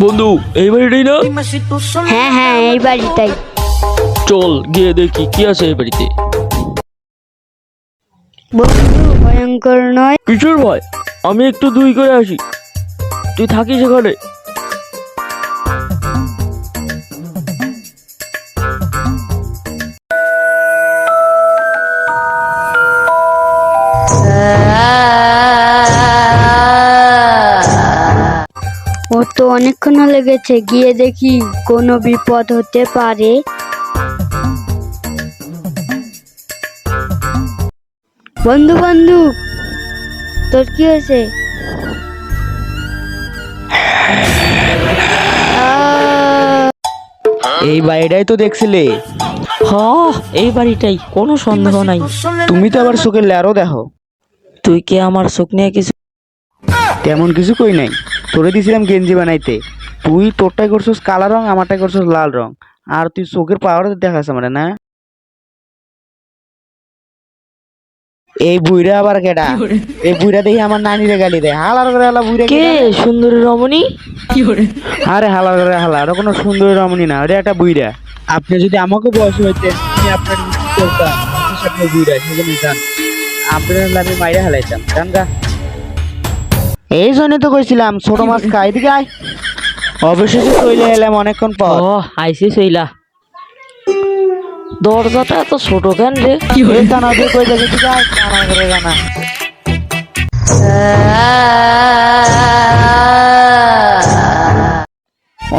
বন্ধু এই বাড়িটাই না? হ্যাঁ হ্যাঁ এই বাড়িটাই। চল গিয়ে দেখি কি আছে এই বাড়িতে। বন্ধু ভয়ঙ্কর নয়? কিশোর ভয় আমি একটু দুই করে আসি। তুই থাকিস এখানে? তো অনেকক্ষণ লেগেছে গিয়ে দেখি কোনো বিপদ হতে পারে। বন্ধু বন্ধু তোর কি হয়েছে? এই বাড়িটাই তো দেখছিলে? হ এই বাড়িটাই কোনো সন্দেহ নাই। তুমি তো আবার চোখের লেরও দেখো। তুই কি আমার চোখ নিয়ে কিছু তেমন কিছু কই নাই? তোরে দিছিলাম গেঞ্জি বানাইতে। তুই তোরটাই করছিস কালা রং আমারটাই করছিস লাল রং। আর তুই চোখের পাওয়ার দেখাস আমার না? এই বুইরা আবার কেডা? এই বুইরা দেখি আমার নানিরে গালি দেয়। হালার করে হালা বুইরা কে কে সুন্দরী রমণী? আরে হালার করে হালা ওটা কোনো সুন্দর রমণী না ওটা একটা বুইরা আপনি যদি আমাকে বয়স হইতে আমি আপনার কি করতাম আপনি বুইরা সেজন্য জান। আপনার আমি মাইরা হালাইতাম। জান গা। এই জন্যই তো কইছিলাম ছোট মাছ খাই দিকে আয়। অবশেষে চলে এলাম অনেকক্ষণ পর। ও আইসি সইলা দরজাটা এত ছোট কেন রে? এই কানা দিয়ে কই দেখি দিকে আয়। কানা করে গানা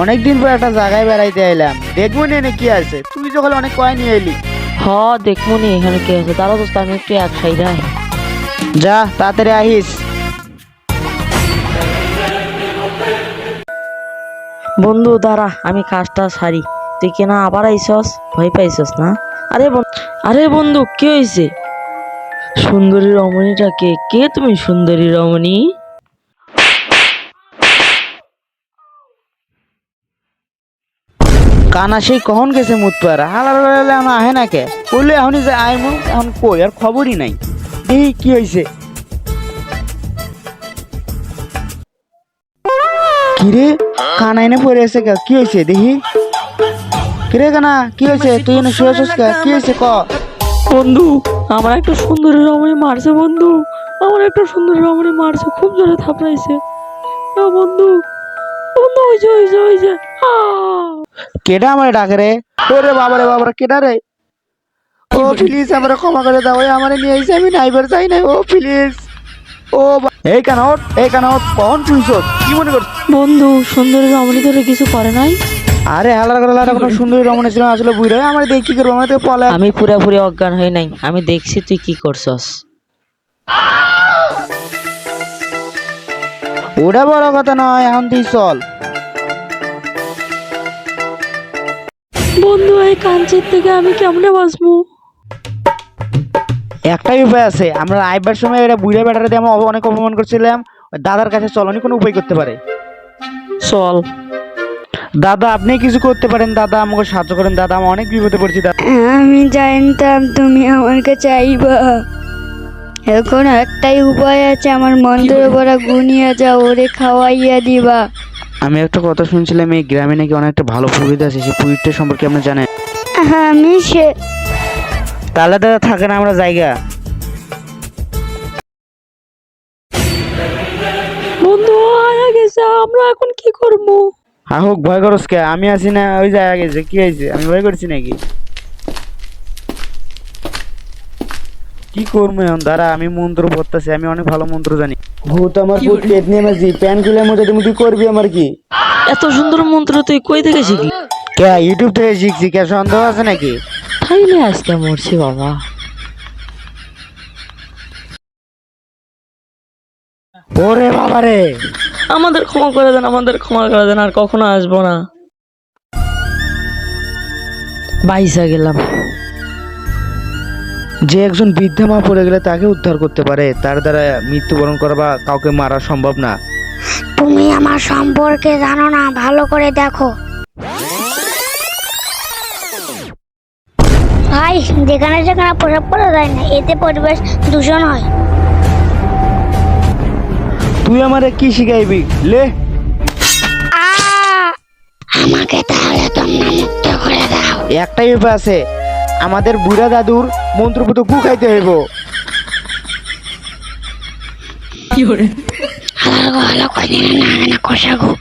অনেকদিন পর একটা জায়গায় বেড়াইতে এলাম দেখব নে কি আছে? তুই যখন অনেক কয় নিয়ে এলি। হ দেখমুনি এখানে কি আছে। তারা দোস্ত আমি একটু এক সাইডে যা তাড়াতাড়ি আহিস। বন্ধু, দাঁড়া, আমি কাজটা সারি। তুই কেনা আবার আইসস ভয় পাইছস না? আরে আরে বন্ধু, কি হয়েছে সুন্দরী রমণীটা কে? তুমি সুন্দরী রমণী? কানা, সেই কখন গেছে মুতপার হালার বেলা এখন আহে না কে? বললে এখনই যে আয় মু, এখন কই? আর খবরই নাই। দেখি কি হয়েছে কিরে? কানা এনে পড়ে আছে কে কি হয়েছে দেখি? কিরে কানা কি হয়েছে তুই এনে শুয়ে আছিস কে কি হয়েছে ক? বন্ধু আমার একটা সুন্দরী রমণী মারছে বন্ধু। আমার একটা সুন্দরী রমণী মারছে খুব জোরে থাপড়াইছে। বন্ধু বন্ধু ওই যে ওই যে ওই যে! কেডা আমার ডাকে রে? ওরে বাবা রে বাবা রে, কেডা রে? ও প্লিজ আমার ক্ষমা করে দাও ওই আমার নিয়ে এসে আমি নাইবার চাই না ও প্লিজ ও এই কানা ওঠ এই কখন শুইছ? কি মনে করছ? বন্ধু সুন্দরী রমণী ধরে কিছু করে নাই? আরে হালার করে লাটা কোনো সুন্দরী রমণী ছিল আসলে বুড়ি আমার দেখি কি করব? আমার তো পলা আমি পুরাপুরি অজ্ঞান হই নাই আমি দেখছি তুই কি করছস। ওটা বড় কথা নয় এখন তুই চল। বন্ধু এই কাঞ্চের থেকে আমি কেমনে বাঁচবো? একটাই উপায় আছে। আমরা আইবার সময় এটা বুড়ে বেটারে দিয়ে আমরা অনেক অপমান করছিলাম। দাদার কাছে চল উনি কোনো উপায় করতে পারে। চল। দাদা আপনি কিছু করতে পারেন দাদা আমাকে সাহায্য করেন। দাদা আমি অনেক বিপদে পড়ছি দাদা। আমি জানতাম তুমি আমার কাছে আইবা। এখন একটাই উপায় আছে আমার মন্ত্র পড়া গুনিয়া যা ওরে খাওয়াইয়া দিবা। আমি একটা কথা শুনছিলাম এই গ্রামে নাকি অনেকটা ভালো পুরীত আছে সেই পুরীটা সম্পর্কে আপনি জানেন? হ্যাঁ আমি সে তাহলে দাদা থাকে না আমরা জায়গা। বন্ধু আয়া গেছে আমরা এখন কি করব? হা হোক ভয় করস কে? আমি আছি না ওই জায়গা গেছে কি হয়েছে? আমি ভয় করছি নাকি? কি করব এখন? দাঁড়া আমি মন্ত্র পড়তেছি আমি অনেক ভালো মন্ত্র জানি। ভূত আমার ভূত পেট নিয়ে প্যান খুলে মধ্যে তুমি তুই করবি আমার কি? এত সুন্দর মন্ত্র তুই কই থেকে শিখলি? কে ইউটিউব থেকে শিখছি কে? সন্দেহ আছে নাকি? তাইলে আজকে মরছি বাবা? ওরে বাবা রে! আমাদের ক্ষমা করে দেন, আমাদের ক্ষমা করে দেন, আর কখনো আসব না। বাইসা গেলাম। যে একজন বৃদ্ধা মা পড়ে গেলে তাকে উদ্ধার করতে পারে, তার দ্বারা মৃত্যুবরণ করা বা কাউকে মারা সম্ভব না। তুমি আমার সম্পর্কে জানো না, ভালো করে দেখো। ভাই যেখানে যেখানে প্রসাব করা যায় না এতে পরিবেশ দূষণ হয়। তুই আমারে কি শিখাইবি? লে। আমাকে তাহলে তোমরা মুক্ত করে দাও। একটাই উপায় আছে আমাদের বুড়া দাদুর মন্ত্রপুত গু খাইতে হইব। কি হালাল গো হালাল কয়দিন না না কষা গো।